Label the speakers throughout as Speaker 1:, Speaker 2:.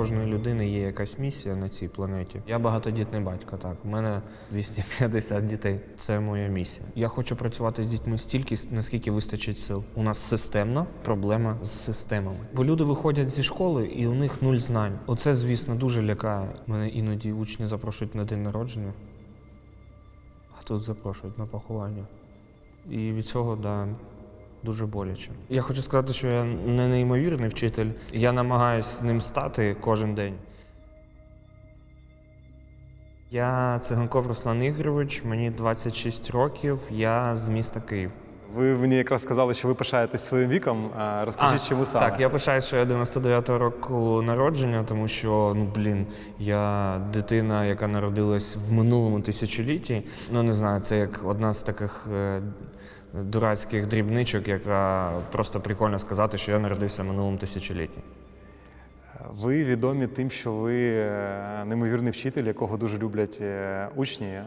Speaker 1: кожної людини є якась місія на цій планеті. Я багатодітний батько, так. У мене 250 дітей. Це моя місія. Я хочу працювати з дітьми стільки, наскільки вистачить сил. У нас системна проблема з системами. Бо люди виходять зі школи і у них нуль знань. Оце, звісно, дуже лякає. Мене іноді учні запрошують на день народження, а тут запрошують на поховання. І від цього, да, дуже боляче. Я хочу сказати, що я не неймовірний вчитель. Я намагаюся ним стати кожен день. Я циганков Руслан Ігорович, мені 26 років, я з міста Київ.
Speaker 2: Ви мені якраз сказали, що ви пишаєтесь своїм віком. А, Розкажіть, чому саме?
Speaker 1: Так, я пишаюся, що я 99-го року народження, тому що, ну блін, я дитина, яка народилась в минулому тисячолітті. Ну не знаю, це як одна з таких е, дурацьких дрібничок, яка просто прикольно сказати, що я народився в минулому тисячолітті.
Speaker 2: Ви відомі тим, що ви е, неймовірний вчитель, якого дуже люблять е, учні.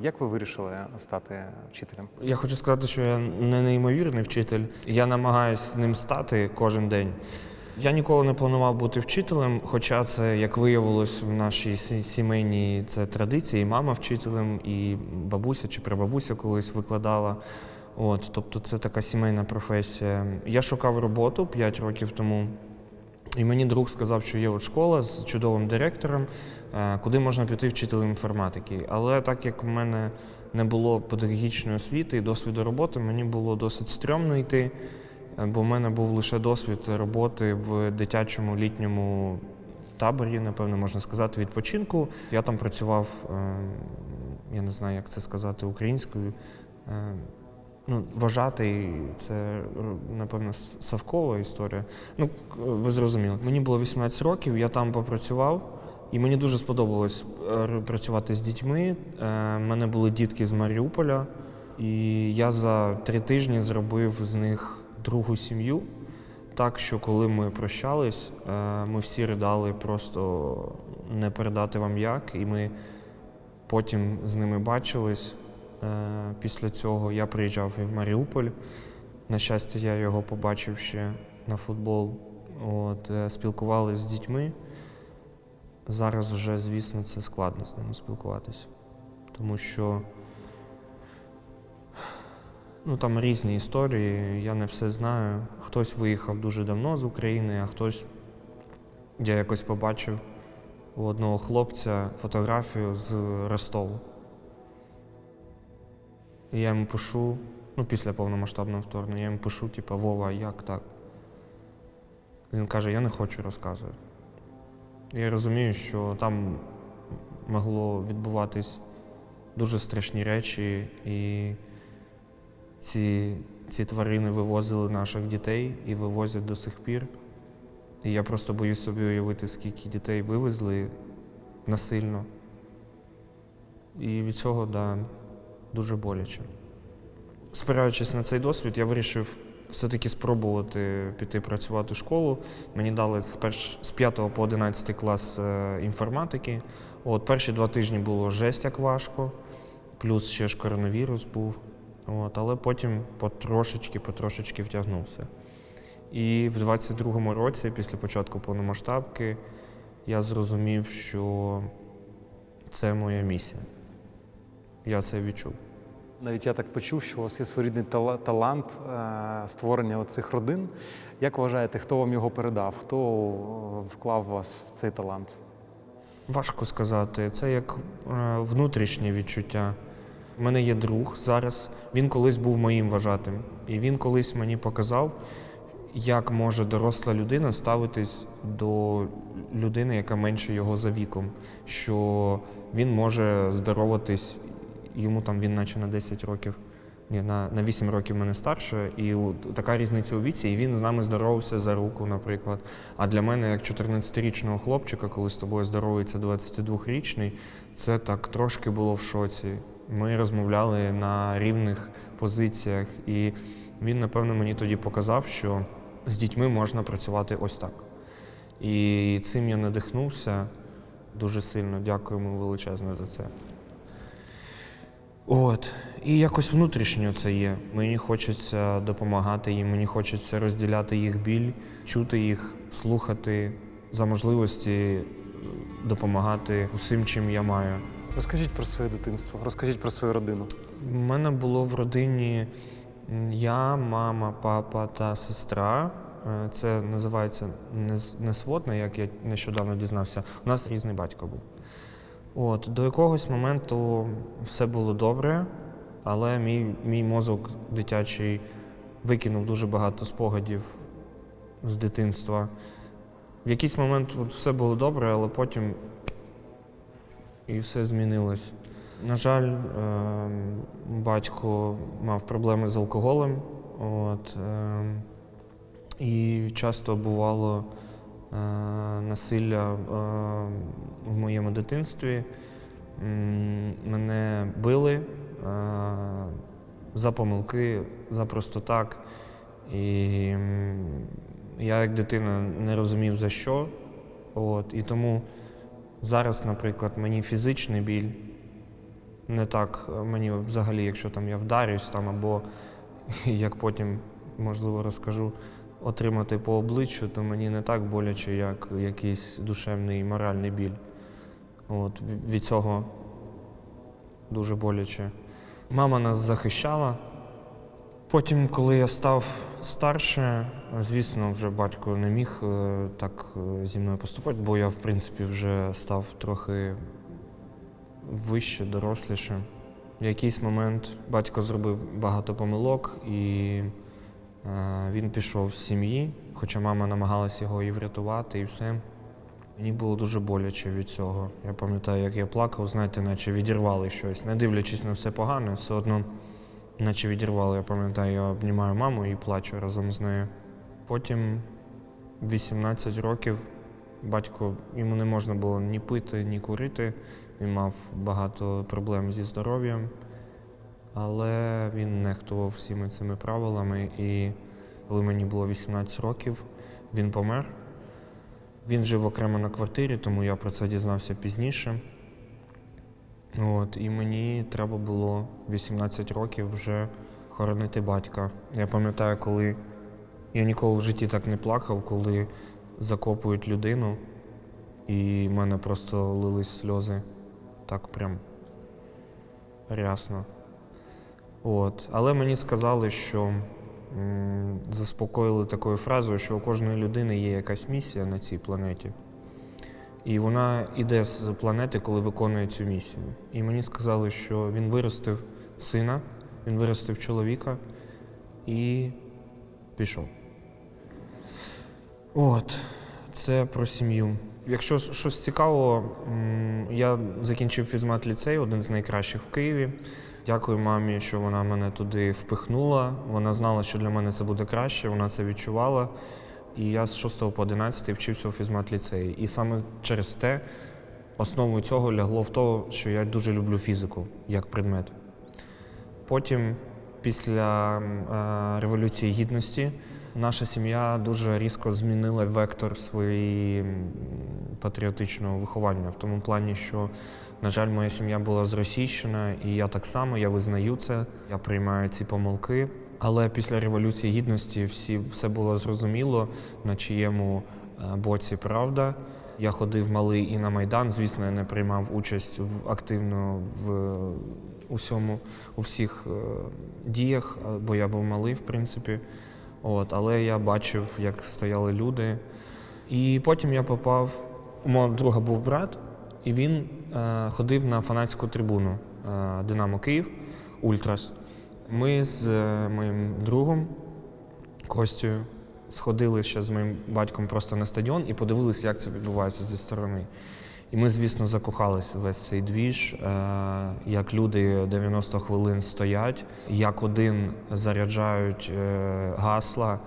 Speaker 2: Як ви вирішили стати вчителем?
Speaker 1: Я хочу сказати, що я не неймовірний вчитель. Я намагаюся ним стати кожен день. Я ніколи не планував бути вчителем, хоча це, як виявилось, в нашій сімейній це традиція, і мама вчителем, і бабуся чи прабабуся колись викладала. От, тобто це така сімейна професія. Я шукав роботу 5 років тому. І мені друг сказав, що є от школа з чудовим директором, е, куди можна піти вчителем інформатики. Але так як в мене не було педагогічної освіти і досвіду роботи, мені було досить стрьомно йти, е, бо в мене був лише досвід роботи в дитячому літньому таборі, напевно, можна сказати, відпочинку. Я там працював, е, я не знаю, як це сказати українською. Е, Ну, вважати це, напевно, с- Савкова історія. Ну, ви зрозуміли. Мені було 18 років, я там попрацював, і мені дуже сподобалось е, працювати з дітьми. У мене були дітки з Маріуполя, і я за три тижні зробив з них другу сім'ю. Так що, коли ми прощались, е, ми всі ридали просто не передати вам як, і ми потім з ними бачились. Е, Після цього я приїжджав і в Маріуполь. На щастя, я його побачив ще на футбол. От, е, спілкувалися з дітьми. Зараз вже, звісно, це складно з ними спілкуватися. Тому що ну, там різні історії, я не все знаю. Хтось виїхав дуже давно з України, а хтось я якось побачив у одного хлопця фотографію з Ростову. І я йому пишу, ну після повномасштабного вторгнення, я йому пишу, типу, Вова, як так? Він каже, я не хочу розказувати. Я розумію, що там могло відбуватись дуже страшні речі, і ці, ці тварини вивозили наших дітей і вивозять до сих пір. І я просто боюсь собі уявити, скільки дітей вивезли насильно. І від цього, да, дуже боляче. Спираючись на цей досвід, я вирішив все-таки спробувати піти працювати в школу. Мені дали з, перш, з 5 по 11 клас е, інформатики. От, перші два тижні було жесть як важко, плюс ще ж коронавірус був. От, але потім потрошечки, потрошечки втягнувся. І в 22-му році, після початку повномасштабки, я зрозумів, що це моя місія. Я це відчув.
Speaker 2: Навіть я так почув, що у вас є своєрідний талант е, створення цих родин. Як вважаєте, хто вам його передав? Хто е, вклав вас в цей талант?
Speaker 1: Важко сказати. Це як е, внутрішнє відчуття. У мене є друг зараз. Він колись був моїм вважатим. І він колись мені показав, як може доросла людина ставитись до людини, яка менше його за віком. Що він може здороватись, йому там він наче на 10 років. Ні, на, на 8 років мене старше, і от така різниця у віці, і він з нами здоровався за руку, наприклад. А для мене, як 14-річного хлопчика, коли з тобою здоровується 22-річний, це так трошки було в шоці. Ми розмовляли на рівних позиціях, і він, напевно, мені тоді показав, що з дітьми можна працювати ось так. І цим я надихнувся дуже сильно. Дякую йому величезне за це. От. І якось внутрішньо це є. Мені хочеться допомагати їм, мені хочеться розділяти їх біль, чути їх, слухати за можливості е, допомагати усім, чим я маю.
Speaker 2: Розкажіть про своє дитинство, розкажіть про свою родину.
Speaker 1: У мене було в родині я, мама, папа та сестра. Е, Це називається не, не сводне, як я нещодавно дізнався. У нас різний батько був. От, до якогось моменту все було добре, але мій, мій мозок дитячий викинув дуже багато спогадів з дитинства. В якийсь момент от все було добре, але потім і все змінилось. На жаль, е, батько мав проблеми з алкоголем. От, е, і часто бувало насилля е, в моєму дитинстві. Мене били е, за помилки, за просто так. І я як дитина не розумів за що. От, і тому зараз, наприклад, мені фізичний біль не так е, мені взагалі, якщо там я вдарюсь там або як потім можливо розкажу, отримати по обличчю, то мені не так боляче, як якийсь душевний моральний біль. От, від цього дуже боляче. Мама нас захищала. Потім, коли я став старше, звісно, вже батько не міг е, так е, зі мною поступати, бо я, в принципі, вже став трохи вище, доросліше. В якийсь момент батько зробив багато помилок і він пішов з сім'ї, хоча мама намагалась його і врятувати, і все. Мені було дуже боляче від цього. Я пам'ятаю, як я плакав, знаєте, наче відірвали щось. Не дивлячись на все погане, все одно, наче відірвали. Я пам'ятаю, я обнімаю маму і плачу разом з нею. Потім 18 років батько йому не можна було ні пити, ні курити. Він мав багато проблем зі здоров'ям, але він нехтував всіми цими правилами. І коли мені було 18 років, він помер. Він жив окремо на квартирі, тому я про це дізнався пізніше. От, і мені треба було 18 років вже хоронити батька. Я пам'ятаю, коли я ніколи в житті так не плакав, коли закопують людину, і в мене просто лились сльози так прям рясно. От. Але мені сказали, що м, заспокоїли такою фразою, що у кожної людини є якась місія на цій планеті. І вона йде з планети, коли виконує цю місію. І мені сказали, що він виростив сина, він виростив чоловіка і пішов. От, це про сім'ю. Якщо щось цікавого, м, я закінчив фізмат ліцей, один з найкращих в Києві. Дякую мамі, що вона мене туди впихнула. Вона знала, що для мене це буде краще, вона це відчувала. І я з 6 по 11 вчився у фізмат ліцеї. І саме через те основою цього лягло в те, що я дуже люблю фізику як предмет. Потім, після е, Революції Гідності, наша сім'я дуже різко змінила вектор своєї патріотичного виховання. В тому плані, що, на жаль, моя сім'я була зросійщена, і я так само я визнаю це, я приймаю ці помилки. Але після Революції Гідності всі, все було зрозуміло, на чиєму е, боці правда. Я ходив малий і на Майдан. Звісно, я не приймав участь в, активно в усьому, у всіх е, діях, бо я був малий, в принципі. От, але я бачив, як стояли люди. І потім я попав. У мого друга був брат, і він е, ходив на фанатську трибуну е, Динамо Київ Ультрас. Ми з е, моїм другом Костю сходили ще з моїм батьком просто на стадіон і подивилися, як це відбувається зі сторони. І ми, звісно, закохалися весь цей двіж, е, як люди 90 хвилин стоять, як один заряджають е, гасла,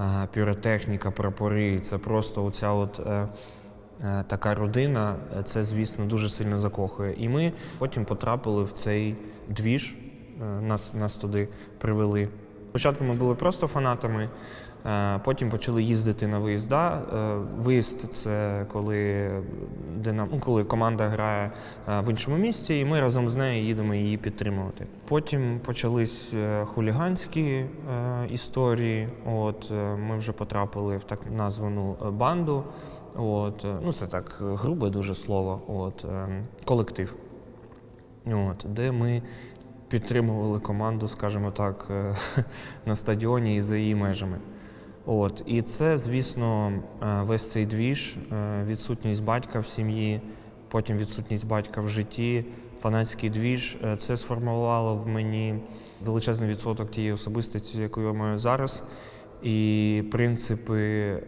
Speaker 1: е, піротехніка, прапори. Це просто оця от. е, Така родина, е, це, звісно, дуже сильно закохує. І ми потім потрапили в цей двіж, е, нас, нас туди привели. Спочатку ми були просто фанатами, е, потім почали їздити на виїзда. Е, Виїзд це коли, Динам- ну, коли команда грає е, в іншому місці, і ми разом з нею їдемо її підтримувати. Потім почались е, хуліганські е, історії. От, е, ми вже потрапили в так названу е, банду. От, е, ну, це так грубе дуже слово. От, е, колектив. От, де ми підтримували команду, скажімо так, е, на стадіоні і за її межами. От, і це, звісно, весь цей двіж, відсутність батька в сім'ї, потім відсутність батька в житті, фанатський двіж. Це сформувало в мені величезний відсоток тієї особистості, яку я маю зараз. І принципи,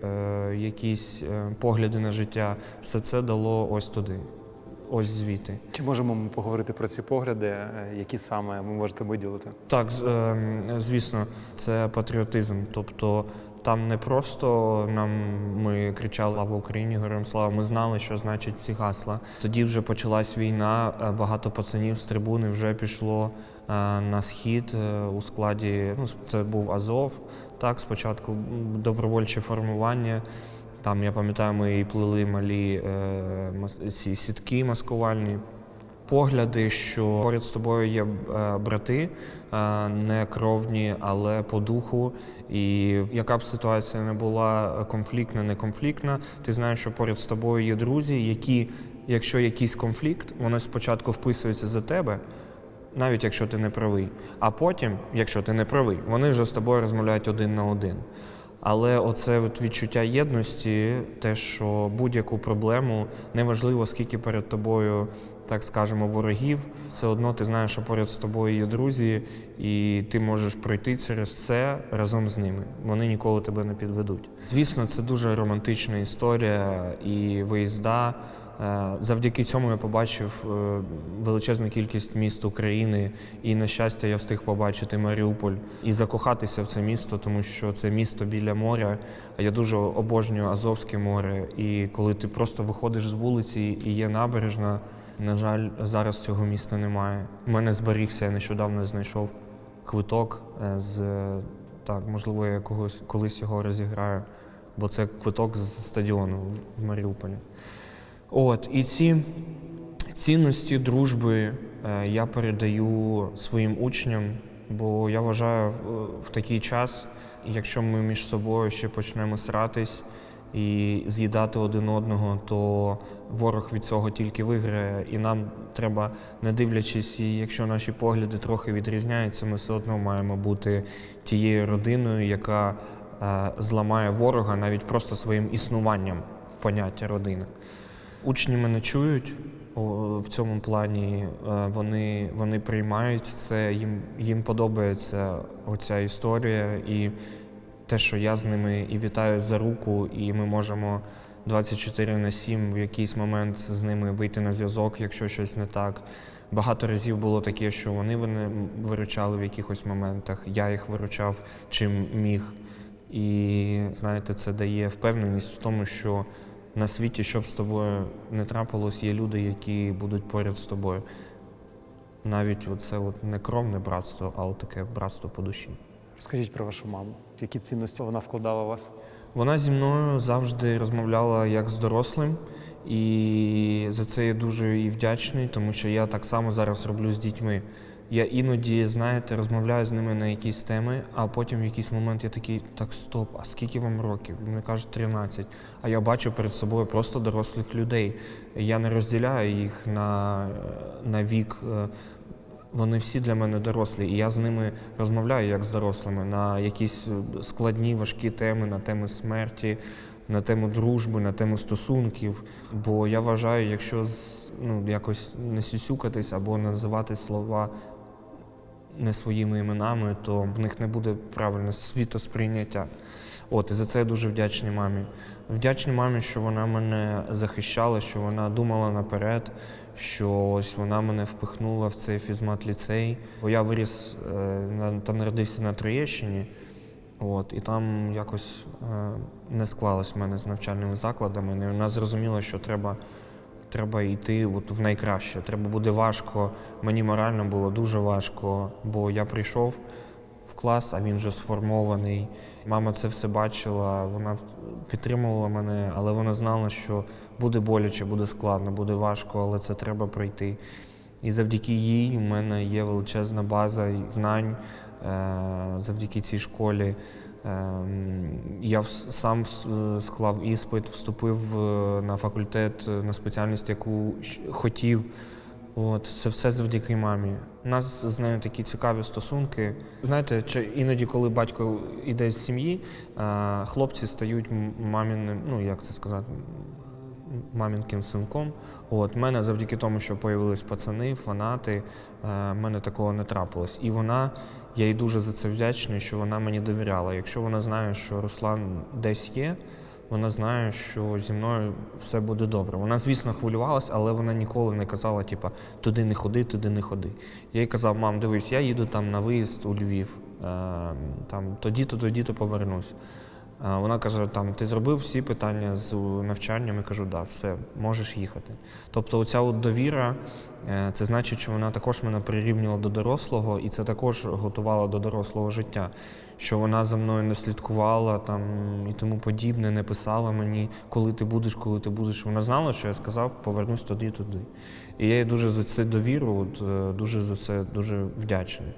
Speaker 1: е, якісь е, погляди на життя, все це дало ось туди, ось звідти.
Speaker 2: Чи можемо ми поговорити про ці погляди, е, які саме ви можете виділити?
Speaker 1: Так, ем, звісно, це патріотизм. Тобто там не просто нам ми кричали Слава Україні, героям слава. Ми знали, що значить ці гасла. Тоді вже почалась війна. Багато пацанів з трибуни вже пішло на схід у складі. Ну, це був Азов. Так, спочатку добровольче формування. Там я пам'ятаю, ми і плели малі е, ці сітки маскувальні погляди, що поряд з тобою є е, брати, е, не кровні, але по духу. І яка б ситуація не була конфліктна, не конфліктна, ти знаєш, що поряд з тобою є друзі, які, якщо якийсь конфлікт, вони спочатку вписуються за тебе. Навіть якщо ти не правий, а потім, якщо ти не правий, вони вже з тобою розмовляють один на один. Але оце от відчуття єдності, те, що будь-яку проблему, неважливо скільки перед тобою, так скажемо, ворогів, все одно ти знаєш, що поряд з тобою є друзі, і ти можеш пройти через це разом з ними. Вони ніколи тебе не підведуть. Звісно, це дуже романтична історія і виїзда. Е, Завдяки цьому я побачив е, величезну кількість міст України, і на щастя, я встиг побачити Маріуполь і закохатися в це місто, тому що це місто біля моря. Я дуже обожнюю Азовське море. І коли ти просто виходиш з вулиці і є набережна, на жаль, зараз цього міста немає. У мене зберігся, я нещодавно знайшов квиток е, з так, можливо, я когось колись його розіграю, бо це квиток з стадіону в Маріуполі. От, і ці цінності дружби е, я передаю своїм учням, бо я вважаю, в- в такий час, якщо ми між собою ще почнемо сратись і з'їдати один одного, то ворог від цього тільки виграє. І нам треба, не дивлячись, і якщо наші погляди трохи відрізняються, ми все одно маємо бути тією родиною, яка е, зламає ворога навіть просто своїм існуванням поняття родини. Учні мене чують в цьому плані. е, Вони, вони приймають це, їм, їм подобається оця історія і те, що я з ними і вітаю за руку, і ми можемо 24 на 7 в якийсь момент з ними вийти на зв'язок, якщо щось не так. Багато разів було таке, що вони мене виручали в якихось моментах, я їх виручав чим міг. І знаєте, це дає впевненість в тому, що на світі, щоб з тобою не трапилось, є люди, які будуть поряд з тобою. Навіть от не кровне братство, а от таке братство по душі.
Speaker 2: Розкажіть про вашу маму. Які цінності вона вкладала в вас?
Speaker 1: Вона зі мною завжди розмовляла як з дорослим, і за це я дуже їй вдячний, тому що я так само зараз роблю з дітьми. Я іноді, знаєте, розмовляю з ними на якісь теми, а потім в якийсь момент я такий, так стоп, а скільки вам років? Мені каже 13. А я бачу перед собою просто дорослих людей. Я не розділяю їх на, на вік. е, Вони всі для мене дорослі, і я з ними розмовляю як з дорослими на якісь е, складні, важкі теми, на теми смерті, на тему дружби, на тему стосунків. Бо я вважаю, якщо ну, якось не сюсюкатись або називати слова не своїми іменами, то в них не буде правильне світосприйняття. От, і за це я дуже вдячний мамі. Вдячний мамі, що вона мене захищала, що вона думала наперед, що ось вона мене впихнула в цей фізмат-ліцей. Бо я виріс е, та народився на Троєщині. От, і там якось е, не склалось в мене з навчальними закладами. І вона зрозуміла, що треба, треба йти от в найкраще. Треба буде важко. Мені морально було дуже важко, бо я прийшов в клас, а він вже сформований. Мама це все бачила, вона підтримувала мене, але вона знала, що буде боляче, буде складно, буде важко, але це треба пройти. І завдяки їй у мене є величезна база знань, е, завдяки цій школі. Ем, Я сам склав іспит, вступив е, на факультет е, на спеціальність, яку хотів. От, це все завдяки мамі. У нас з нею такі цікаві стосунки. Знаєте, чи іноді, коли батько йде з сім'ї, е, хлопці стають маміним, ну як це сказати, мамінким синком. От, мене завдяки тому, що появились пацани, фанати, мене такого не трапилось. І вона, я їй дуже за це вдячний, що вона мені довіряла. Якщо вона знає, що Руслан десь є, вона знає, що зі мною все буде добре. Вона, звісно, хвилювалася, але вона ніколи не казала, типа, туди не ходи, туди не ходи. Я їй казав, мам, дивись, я їду там на виїзд у Львів, е, там тоді-то, тоді-то повернусь. Вона каже: там ти зробив всі питання з навчанням Я кажу, да, все, можеш їхати. Тобто, оця от довіра, е, це значить, що вона також мене прирівнювала до дорослого, і це також готувала до дорослого життя. Що вона за мною не слідкувала там і тому подібне, не писала мені, коли ти будеш, коли ти будеш. Вона знала, що я сказав, повернусь туди, туди. І я їй дуже за це довіру, от, е, дуже за це дуже вдячний.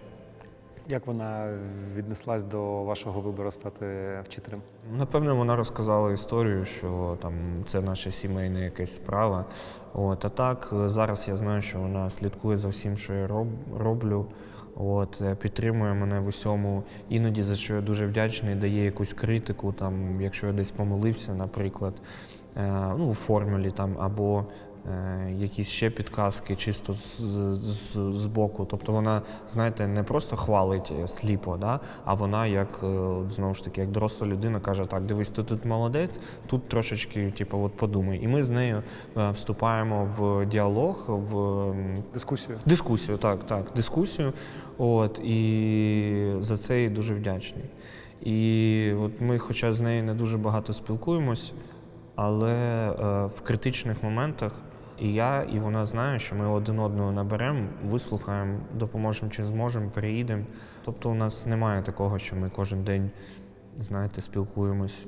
Speaker 2: Як вона віднеслась до вашого вибору стати вчителем?
Speaker 1: Напевно, вона розказала історію, що там це наша сімейна якась справа. От, а так, зараз я знаю, що вона слідкує за всім, що я роб, роблю. От, е, підтримує мене в усьому. Іноді за що я дуже вдячний, дає якусь критику, там, якщо я десь помилився, наприклад, е, ну, у формулі там, або якісь ще підказки чисто з, з, з боку. Тобто вона, знаєте, не просто хвалить е, сліпо, да? а вона як е, знову ж таки, як доросла людина каже: так, дивись, ти тут молодець, тут трошечки, типу, от подумай. І ми з нею е, вступаємо в діалог, в
Speaker 2: Дискусію?
Speaker 1: Дискусію, так, так, дискусію. От, і за це їй дуже вдячний. І от ми, хоча з нею не дуже багато спілкуємось, але е, в критичних моментах і я, і вона знає, що ми один одного наберемо, вислухаємо, допоможемо чи зможемо, переїдемо. Тобто у нас немає такого, що ми кожен день, знаєте, спілкуємось.